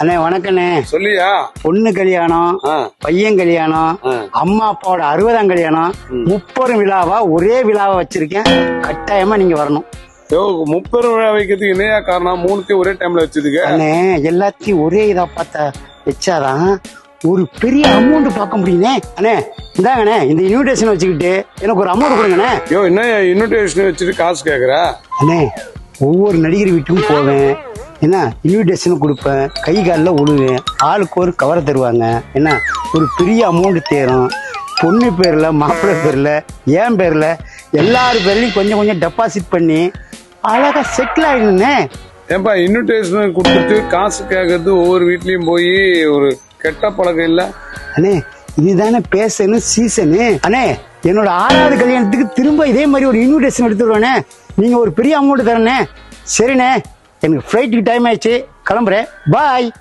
அண்ணே வணக்கண்ணே. சொல்லியா? பொண்ணு கல்யாணம். பையன் கல்யாணம். அம்மா அப்பாவோட அறுபதாம் கல்யாணம் முப்பெரும் விழாவா? ஒரே விழாவா வச்சிருக்கேன். கட்டாயமா நீங்க வரணும். முப்பெரும் விழா வைக்கிறதுக்கு என்னையா காரணம்? மூணுத்தையும் ஒரே டைம்ல வச்சதுக்கு அண்ணே எல்லாத்தையும் ஒரே இதா பார்த்தா வச்சாதான் ஒரு பெரிய அமௌண்ட் பார்க்க முடியுமே. அண்ணே இந்தாங்கண்ணே இந்த இன்விடேஷன் வச்சுக்கிட்டு எனக்கு ஒரு அமௌண்ட் கொடுங்கண்ணே. யோ என்ன இன்விடேஷன் வச்சுட்டு காசு கேக்குற? அண்ணே ஒவ்வொரு நடிகர் வீட்டுக்கும் போவேன். என்ன இன்விடேஷன் கொடுப்பேன் கை காலில் உழுவேன் ஆளுக்கு ஒரு கவரை தருவாங்க. என்ன ஒரு பெரிய அமௌண்ட் தேரும் பொண்ணு பேர்ல மாப்பிள்ளை பேர்ல என் பேர்ல எல்லார் பேர்லயும் கொஞ்சம் கொஞ்சம் டெபாசிட் பண்ணி அழகா செட்டில் ஆயிடுனே ஏன்பா இன்விடேஷன் கொடுத்துட்டு காசு கேட்கறது ஒவ்வொரு வீட்லயும் போய் ஒரு கெட்ட பழக்கம் இல்ல? அண்ணே இதுதானே பேசனு சீசனு அண்ணே என்னோட ஆறாவது கல்யாணத்துக்கு திரும்ப இதே மாதிரி ஒரு இன்விடேஷன் எடுத்துருவானே நீங்க ஒரு பெரிய அமௌண்ட் தரனே சரிண்ணே. எனக்கு ஃப்ளைட்டுக்கு டைம் ஆயிடுச்சு. கிளம்புறேன். பாய்